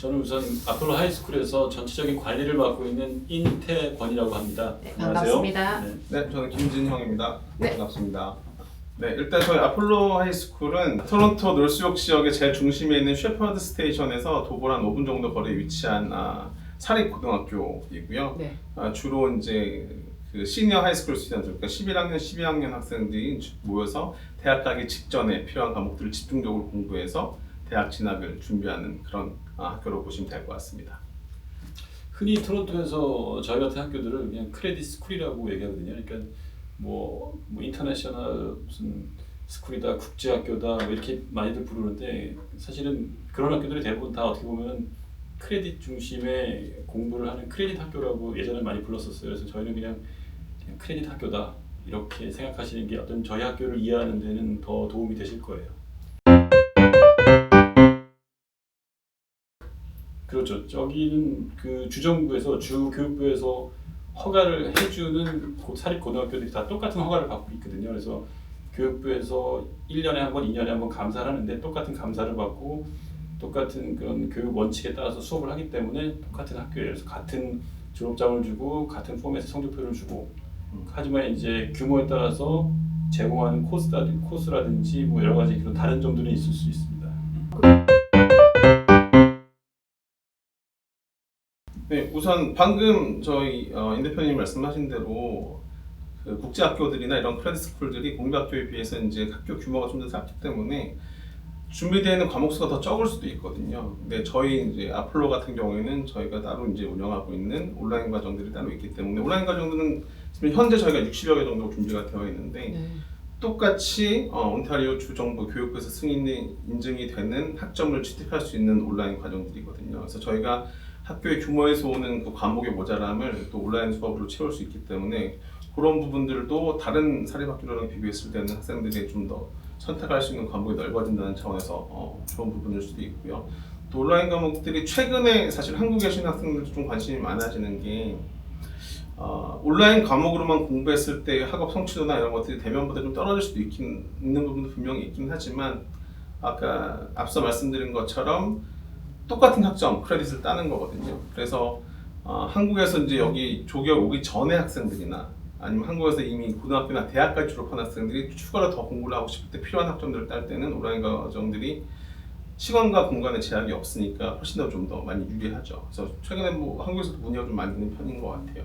저는 우선 아폴로 하이스쿨에서 전체적인 관리를 맡고 있는 인태권이라고 합니다. 네, 안녕하세요. 반갑습니다. 네. 네, 저는 김진형입니다. 네. 반갑습니다. 네, 일단 저희 아폴로 하이스쿨은 토론토 놀스욕 지역의 제일 중심에 있는 셰퍼드 스테이션에서 도보 한 5분 정도 거리에 위치한 아, 사립 고등학교이고요. 네. 아, 주로 이제 그 시니어 하이스쿨 스튜던트, 그러니까 11학년, 12학년 학생들이 모여서 대학 가기 직전에 필요한 과목들을 집중적으로 공부해서 대학 진학을 준비하는 그런 아, 학교로 보시면 될 것 같습니다. 흔히 토론토에서 저희 같은 학교들을 그냥 크레딧 스쿨이라고 얘기하거든요. 그러니까 뭐, 뭐 인터내셔널 무슨 스쿨이다, 국제 학교다 뭐 이렇게 많이들 부르는데 사실은 그런 학교들이 대부분 다 어떻게 보면 크레딧 중심의 공부를 하는 크레딧 학교라고 예전에 많이 불렀었어요. 그래서 저희는 그냥, 그냥 크레딧 학교다 이렇게 생각하시는 게 어떤 저희 학교를 이해하는 데는 더 도움이 되실 거예요. 그렇죠. 저기는 그 주정부에서 주 교육부에서 허가를 해주는 고- 사립 고등학교들이 다 똑같은 허가를 받고 있거든요. 그래서 교육부에서 1년에 한 번, 2년에 한 번 감사를 하는데 똑같은 감사를 받고 똑같은 그런 교육 원칙에 따라서 수업을 하기 때문에 똑같은. 그래서 같은 졸업장을 주고 같은 포맷의 성적표를 주고 음. 하지만 이제 규모에 따라서 제공하는 코스라든지, 코스라든지 뭐 여러 가지 그런 다른 점들은 있을 수 있습니다. 네, 우선 방금 저희 어, 임 대표님 말씀하신 대로 그 국제 학교들이나 이런 크레딧 스쿨들이 공립학교에 비해서 이제 학교 규모가 좀 더 작기 때문에 준비되어 있는 과목 수가 더 적을 수도 있거든요. 근데 저희 이제 아폴로 같은 경우에는 저희가 따로 이제 운영하고 있는 온라인 과정들이 따로 있기 때문에 온라인 과정들은 지금 현재 저희가 60여 개 정도 준비가 되어 있는데 네. 똑같이 어, 온타리오 주 정부 교육부에서 승인이 인증이 되는 학점을 취득할 수 있는 온라인 과정들이거든요. 그래서 저희가 학교의 규모에서 오는 그 과목의 모자람을 또 온라인 수업으로 채울 수 있기 때문에 그런 부분들도 다른 사립학교랑 비교했을 때는 학생들이 좀 더 선택할 수 있는 과목이 넓어진다는 차원에서 어, 좋은 부분일 수도 있고요. 또 온라인 과목들이 최근에 사실 한국에 계신 학생들도 좀 관심이 많아지는 게 어, 온라인 과목으로만 공부했을 때 학업 성취도나 이런 것들이 대면보다 좀 떨어질 수도 있긴, 있는 부분도 분명히 있긴 하지만 아까 앞서 말씀드린 것처럼 똑같은 학점 크레딧을 따는 거거든요. 그래서 어, 한국에서 이제 여기 조기업 오기 전에 학생들이나 아니면 한국에서 이미 고등학교나 대학까지 졸업한 학생들이 추가로 더 공부를 하고 싶을 때 필요한 학점들을 딸 때는 온라인 과정들이 시간과 공간의 제약이 없으니까 훨씬 더 좀 더 많이 유리하죠. 그래서 최근에 뭐 한국에서도 문의가 좀 많이 있는 편인 것 같아요.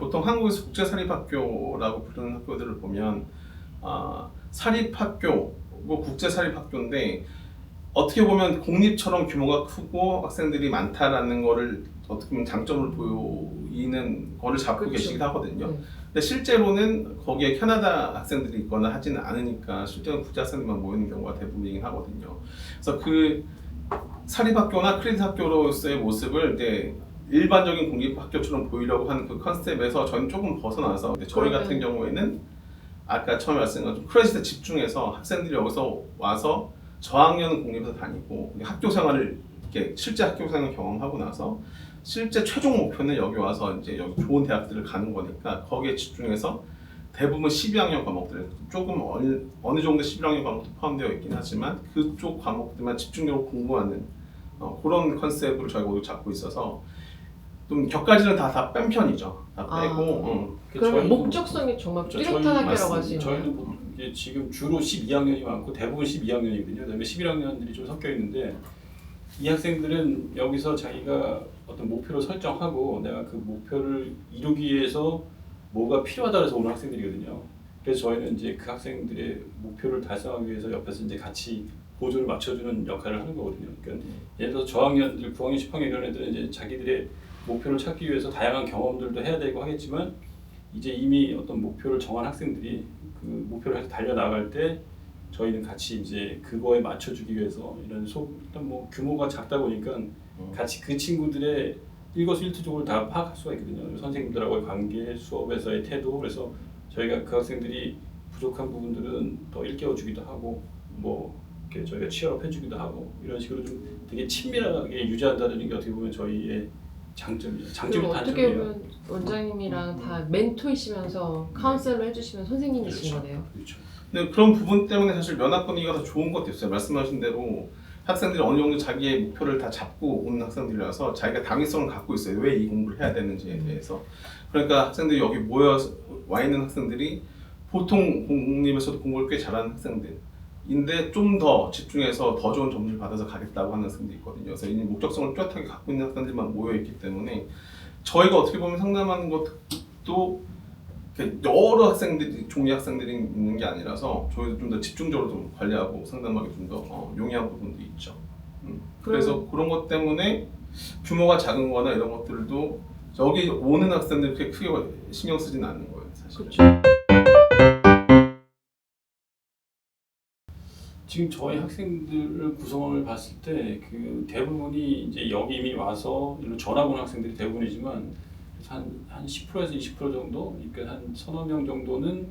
보통 한국에서 국제사립학교라고 부르는 학교들을 보면 아, 사립학교, 뭐 국제사립학교인데 어떻게 보면 공립처럼 규모가 크고 학생들이 많다라는 거를 어떻게 보면 장점을 보이는 거를 잡고 그렇죠. 계시긴 하거든요. 네. 근데 실제로는 거기에 캐나다 학생들이 있거나 하지는 않으니까 실제로 국제 학생들만 모이는 경우가 대부분이긴 하거든요. 그래서 그 사립학교나 크레딧 학교로서의 모습을 이제 일반적인 공립 학교처럼 보이려고 하는 그 컨셉에서 저는 조금 벗어나서 저희 그러면- 같은 경우에는 아까 처음에 말씀드린 것처럼 크레딧에 집중해서 학생들이 여기서 와서 저학년은 공립에서 다니고 학교 생활을 이렇게 실제 학교 생활 경험하고 나서 실제 최종 목표는 여기 와서 이제 여기 좋은 대학들을 가는 거니까 거기에 집중해서 대부분 12학년 과목들 조금 어느, 어느 정도 11학년 과목도 포함되어 있긴 하지만 그쪽 과목들만 집중적으로 공부하는 어, 그런 컨셉으로 저희가 오늘 잡고 있어서 좀 격가지는 다 다 뺀 편이죠. 다 아. 빼고 어. 그러면 저희도- 목적성이 정말 저- 뚜렷한 저희 맞습니다. 할수 있네요. 저희도 뭐 이게 지금 주로 12학년이 많고 대부분 12학년이거든요. 그다음에 11학년들이 좀 섞여 있는데 이 학생들은 여기서 자기가 어떤 목표를 설정하고 내가 그 목표를 이루기 위해서 뭐가 필요하다 해서 오는 학생들이거든요. 그래서 저희는 이제 그 학생들의 목표를 달성하기 위해서 옆에서 이제 같이 보조를 맞춰주는 역할을 하는 거거든요. 그러니까 예를 들어서 저학년들, 9학년, 10학년 이런 애들은 이제 자기들의 목표를 찾기 위해서 다양한 경험들도 해야 되고 하겠지만 이제 이미 어떤 목표를 정한 학생들이 그 목표를 해서 달려 나갈 때 저희는 같이 이제 그거에 맞춰주기 위해서 이런 소 일단 뭐 규모가 작다 보니까 같이 그 친구들의 일거수일투족을 다 파악할 수가 있거든요. 선생님들하고의 관계, 수업에서의 태도 그래서 저희가 그 학생들이 부족한 부분들은 더 일깨워주기도 하고 뭐 이렇게 저희가 취업 해주기도 하고 이런 식으로 좀 되게 친밀하게 유지한다는 게 어떻게 보면 저희의 장점이죠. 장점이 그럼 어떻게 단점이에요. 음, 보면 원장님이랑 다 멘토이시면서 카운셀러 해주시면 선생님이신 그렇죠. 거네요. 그렇죠. 근데 그런 부분 때문에 사실 면학권이가 더 좋은 것도 있어요. 말씀하신 대로 학생들이 어느 정도 자기의 목표를 다 잡고 오는 학생들이라서 자기가 당위성을 갖고 있어요. 왜 이 공부를 해야 되는지에 대해서. 그러니까 학생들이 여기 모여 와 있는 학생들이 보통 공립에서도 공부를 꽤 잘하는 학생들 인데 좀 더 집중해서 더 좋은 점수를 받아서 가겠다고 하는 학생들이 있거든요. 그래서 이 목적성을 뚜렷하게 갖고 있는 학생들만 모여 있기 때문에 저희가 어떻게 보면 상담하는 것도 여러 학생들이 종류 학생들이 있는 게 아니라서 저희도 좀 더 집중적으로 좀 관리하고 상담하기 좀더 어, 용이한 부분도 있죠. 음. 그래서 그런 것 때문에 규모가 작은거나 이런 것들도 여기 오는 학생들 그렇게 크게 신경 쓰지는 않는 거예요, 사실. 그 지금 저희 학생들을 구성을 봤을 때 그 대부분이 이제 여기 이미 와서 일로 전학 온 학생들이 대부분이지만 한한 10%에서 20% 정도, 그러니까 한 서너 명 정도는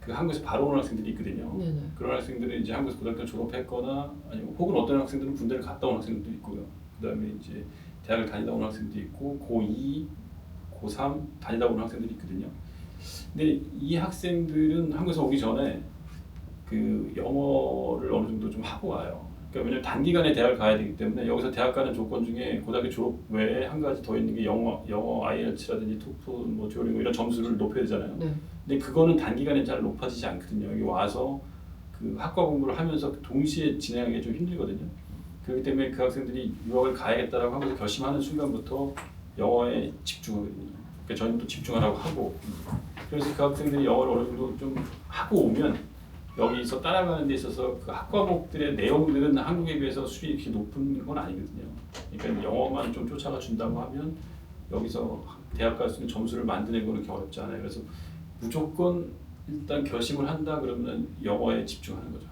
그 한국에서 바로 온 학생들이 있거든요. 네네. 그런 학생들은 이제 한국에서 고등학교 졸업했거나 아니면 혹은 어떤 학생들은 군대를 갔다 온 학생들도 있고요. 그다음에 이제 대학을 다니다 온 학생도 있고 고2, 고3 다니다 온 학생들이 있거든요. 근데 이 학생들은 한국에서 오기 전에 그 영어를 어느 정도 좀 하고 와요. 그러니까 왜냐면 단기간에 대학을 가야 되기 때문에 여기서 대학 가는 조건 중에 고등학교 졸업 외에 한 가지 더 있는 게 영어, 영어 IELTS라든지 토플, 뭐 듀오링고 이런 점수를 높여야 되잖아요. 네. 근데 그거는 단기간에 잘 높아지지 않거든요. 여기 와서 그 학과 공부를 하면서 동시에 진행하기 좀 힘들거든요. 그렇기 때문에 그 학생들이 유학을 가야겠다라고 하면서 결심하는 순간부터 영어에 집중하거든요. 그러니까 저희는 또 집중하라고 하고 그래서 그 학생들이 영어를 어느 정도 좀 하고 오면 여기서 따라가는 데 있어서 그 학과목들의 내용들은 한국에 비해서 수준이 이렇게 높은 건 아니거든요. 그러니까 영어만 좀 쫓아가 준다고 하면 여기서 대학 갈 수 있는 점수를 만드는 거는 그렇게 어렵지 않아요. 그래서 무조건 일단 결심을 한다 그러면 영어에 집중하는 거죠.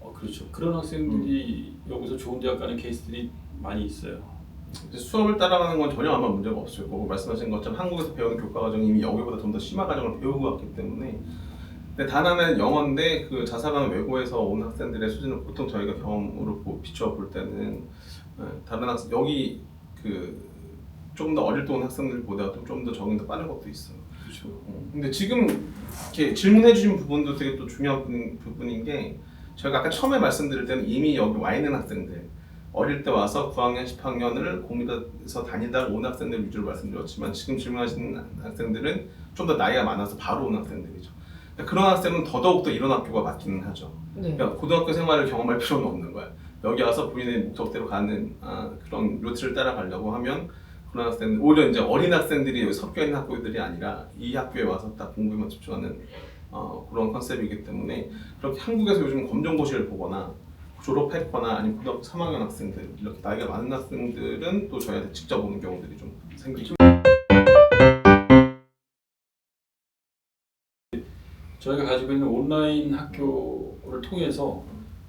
어 그렇죠. 그런 학생들이 여기서 좋은 대학 가는 케이스들이 많이 있어요. 수업을 따라가는 건 전혀 아마 문제가 없을 거고 말씀하신 것처럼 한국에서 배우는 교과 과정이 이미 여기보다 좀 더 심화 과정을 배우고 왔기 때문에 근데 단 하나는 영어인데 그 자사관 외고에서 온 학생들의 수준을 보통 저희가 경험으로 보- 비추어 볼 때는 예, 다른 학생 여기 그 좀 더 어릴 때 온 학생들보다도 좀더 적응이 더 빠른 것도 있어요. 그렇죠. 어, 근데 지금 이렇게 질문해 주신 부분도 되게 또 중요한 부분- 부분인 게 저희가 아까 처음에 말씀드릴 때는 이미 여기 와 있는 학생들 어릴 때 와서 9학년, 10학년을 공립에서 다니다 온 학생들 위주로 말씀드렸지만 지금 질문하시는 학생들은 좀 더 나이가 많아서 바로 온 학생들이죠. 그러니까 그런 학생은 더더욱 더 이런 학교가 맞기는 하죠. 네. 그러니까 고등학교 생활을 경험할 필요는 없는 거야. 여기 와서 본인의 목적대로 가는 아, 그런 루트를 따라가려고 하면 그런 학생 오히려 이제 어린 학생들이 섞여 있는 학교들이 아니라 이 학교에 와서 딱 공부에만 집중하는 어, 그런 컨셉이기 때문에 그렇게 한국에서 요즘 검정고시를 보거나 졸업했거나 아니면 고등학교 3학년 학생들 이렇게 나이가 많은 학생들은 또 저희한테 직접 오는 경우들이 좀 생기죠. 저희가 가지고 있는 온라인 학교를 통해서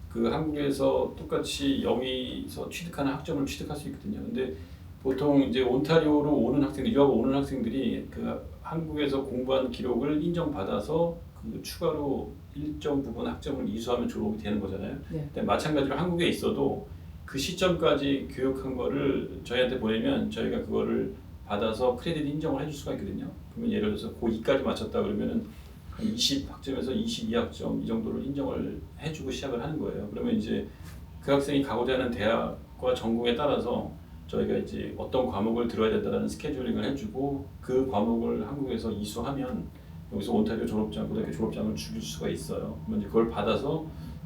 그 한국에서 똑같이 여기서 취득하는 학점을 취득할 수 있거든요. 근데 보통 이제 온타리오로 오는 학생들, 유학 오는 학생들이 그 한국에서 공부한 기록을 인정받아서 그 추가로 일정 부분 학점을 이수하면 졸업이 되는 거잖아요. 네. 근데 마찬가지로 한국에 있어도 그 시점까지 교육한 거를 저희한테 보내면 저희가 그거를 받아서 크레딧 인정을 해줄 수가 있거든요. 그러면 예를 들어서 고2까지 마쳤다 그러면은 한 20학점에서 22학점 이 정도를 인정을 해주고 시작을 하는 거예요. 그러면 이제 그 학생이 가고자 하는 대학과 전공에 따라서 저희가 이제 어떤 과목을 들어야 된다는 스케줄링을 해주고 그 과목을 한국에서 이수하면 여기서 온타리오 졸업장, 고등학교 졸업장을 주길 수가 있어요. 그러면 그걸 받아서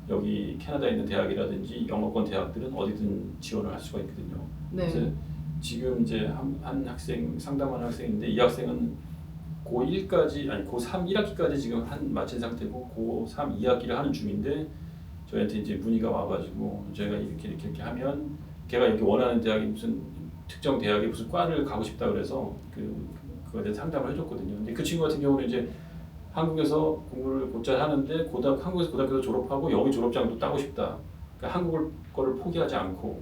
여기 캐나다에 있는 대학이라든지 영어권 대학들은 어디든 지원을 할 수가 있거든요. 그래서 네. 지금 이제 한, 한 학생 상담하는 학생인데 이 학생은 고1까지 아니 고3 1학기까지 지금 한 마친 상태고 고3 2학기를 하는 중인데 저희한테 이제 문의가 와가지고 저희가 이렇게 이렇게 이렇게 하면 걔가 여기 원하는 대학이 무슨 특정 대학에 무슨 과를 가고 싶다 그래서 그 그거에 대해 상담을 해줬거든요. 근데 그 친구 같은 경우는 이제 한국에서 공부를 곧잘 하는데 고등 한국에서 고등학교 졸업하고 여기 졸업장도 따고 싶다. 그러니까 한국 거를 포기하지 않고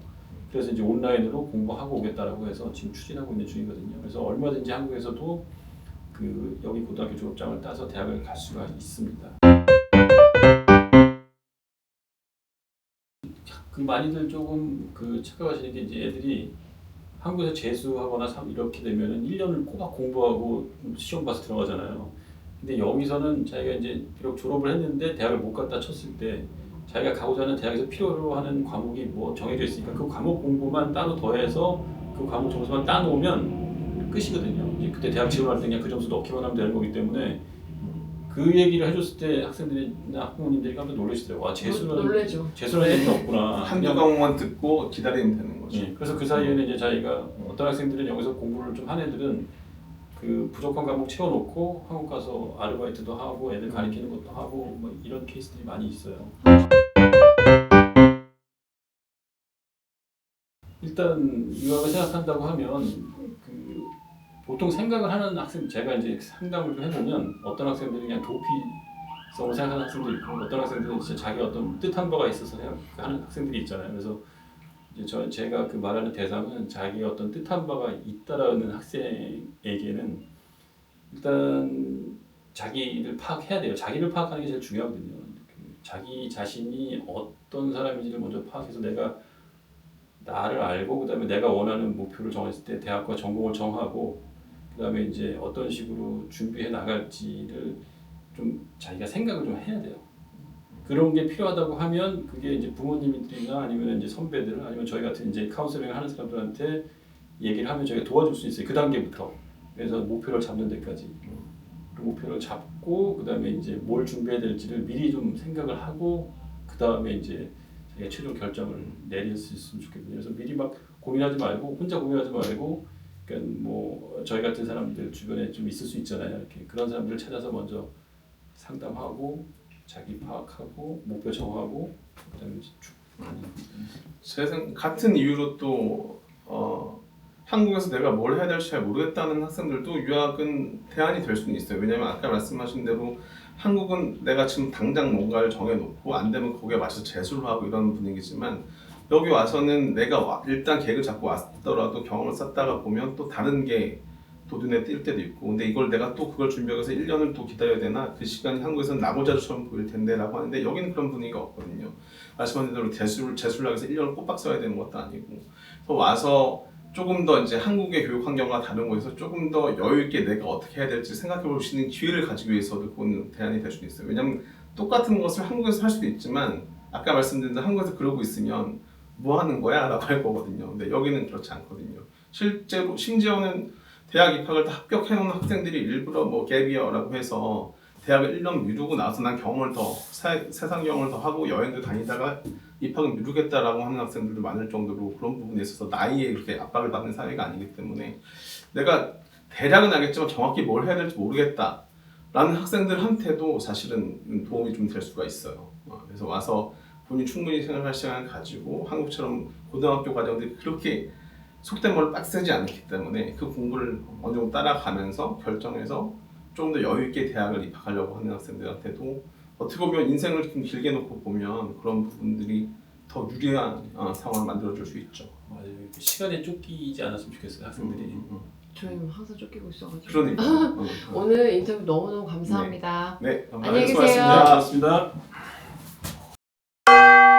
그래서 이제 온라인으로 공부하고 오겠다라고 해서 지금 추진하고 있는 중이거든요. 그래서 얼마든지 한국에서도 그 여기 고등학교 졸업장을 따서 대학을 갈 수가 있습니다. 그 많이들 조금 그 착각하시는 게 이제 애들이 한국에서 재수하거나 삼- 이렇게 되면은 1년을 꼬박 공부하고 시험 봐서 들어가잖아요. 근데 여기서는 자기가 이제 비록 졸업을 했는데 대학을 못 갔다 쳤을 때 자기가 가고자 하는 대학에서 필요로 하는 과목이 뭐 정해져 있으니까 그 과목 공부만 따로 더해서 그 과목 점수만 따놓으면 끝이거든요. 이제 그때 대학 지원할 때 그냥 그 점수 넣기만 하면 되는 거기 때문에 그 얘기를 해줬을 때 학생들이나 학부모님들이 깜짝 놀라시더라고요. 와 재수는 놀래죠. 재수는 네. 재미는 없구나. 한두 과목만 듣고 기다리면 되는 거죠. 예, 그래서 그 사이에는 이제 자기가 어떤 학생들은 여기서 공부를 좀 한 애들은 그 부족한 과목 채워놓고 한국 가서 아르바이트도 하고 애들 가르치는 것도 하고 뭐 이런 케이스들이 많이 있어요. 일단 유학을 생각한다고 하면 그 보통 생각을 하는 학생 제가 이제 상담을 좀 해보면 어떤 학생들은 그냥 도피성을 생각하는 학생들이 있고 어떤 학생들은 진짜 자기 어떤 뜻한 바가 있어서 생각하는 학생들이 있잖아요. 그래서 이제 저 제가 그 말하는 대상은 자기 어떤 뜻한 바가 있다라는 학생에게는 일단 자기를 파악해야 돼요. 자기를 파악하는 게 제일 중요하거든요. 그 자기 자신이 어떤 사람인지를 먼저 파악해서 내가 나를 알고 그다음에 내가 원하는 목표를 정했을 때 대학과 전공을 정하고 그다음에 이제 어떤 식으로 준비해 나갈지를 좀 자기가 생각을 좀 해야 돼요. 그런 게 필요하다고 하면 그게 이제 부모님들이나 아니면 이제 선배들 아니면 저희 같은 이제 카운셀링을 하는 사람들한테 얘기를 하면 저희가 도와줄 수 있어요. 그 단계부터. 그래서 목표를 잡는 데까지. 그 목표를 잡고 그다음에 이제 뭘 준비해야 될지를 미리 좀 생각을 하고 그다음에 이제 자기가 최종 결정을 있으면 좋겠거든요. 그래서 미리 막 고민하지 말고 혼자 고민하지 말고 그러니까 뭐 저희 같은 사람들 주변에 좀 있을 수 있잖아요. 이렇게 그런 사람들을 찾아서 먼저 상담하고 자기 파악하고 목표 정하고 그다음에 쭉 생, 같은 이유로 또 어, 한국에서 내가 뭘 해야 될지 잘 모르겠다는 학생들도 유학은 대안이 될 수는 있어요. 왜냐하면 아까 말씀하신 대로 한국은 내가 지금 당장 뭔가를 정해놓고 안 되면 거기에 맞춰서 재수를 하고 이런 분위기지만 여기 와서는 내가 와- 일단 계획을 잡고 왔더라도 경험을 쌓다가 보면 또 다른 게또 눈에 띌 때도 있고 근데 이걸 내가 또 그걸 준비하기 위해서 1년을 또 기다려야 되나? 그 시간이 한국에서는 나고자루처럼 보일 텐데 라고 하는데 여기는 그런 분위기가 없거든요. 말씀하신 대로 재수를, 재수를 하기 위해서 1년을 꼬박 써야 되는 것도 아니고. 그래서 와서 조금 더 이제 한국의 교육 환경과 다른 곳에서 조금 더 여유 있게 내가 어떻게 해야 될지 생각해 볼 수 있는 기회를 가지기 위해서도 그건 대안이 될 수도 있어요. 왜냐하면 똑같은 것을 한국에서 할 수도 있지만 아까 말씀드린 한국에서 그러고 있으면 뭐 하는 거야? 라고 할 거거든요. 근데 여기는 그렇지 않거든요. 실제로 심지어는 대학 입학을 다 합격해 놓은 학생들이 일부러 뭐 갭이어라고 해서 대학을 1년 미루고 나서 난 경험을 더 사- 세상 경험을 더 하고 여행도 다니다가 입학을 미루겠다라고 하는 학생들도 많을 정도로 그런 부분에 있어서 나이에 이렇게 압박을 받는 사회가 아니기 때문에 내가 대략은 알겠지만 정확히 뭘 해야 될지 모르겠다 라는 학생들한테도 사실은 도움이 좀 될 수가 있어요. 어, 그래서 와서 본인이 충분히 생각할 시간을 가지고 한국처럼 고등학교 과정들이 그렇게 속된 말로 빡세지 않기 때문에 그 공부를 어느 정도 따라가면서 결정해서 좀 더 여유 있게 대학을 입학하려고 하는 학생들한테도 어떻게 보면 인생을 좀 길게 놓고 보면 그런 부분들이 더 유리한 어, 상황을 만들어줄 수 있죠. 맞아요. 시간에 쫓기지 않았으면 좋겠어요 학생들이. 음, 음. 저희는 항상 쫓기고 있어가지고. 그러니까. 어, 어. 오늘 인터뷰 너무너무 감사합니다. 네, 안녕히 계세요. 수고하셨습니다. 네, 고맙습니다. Música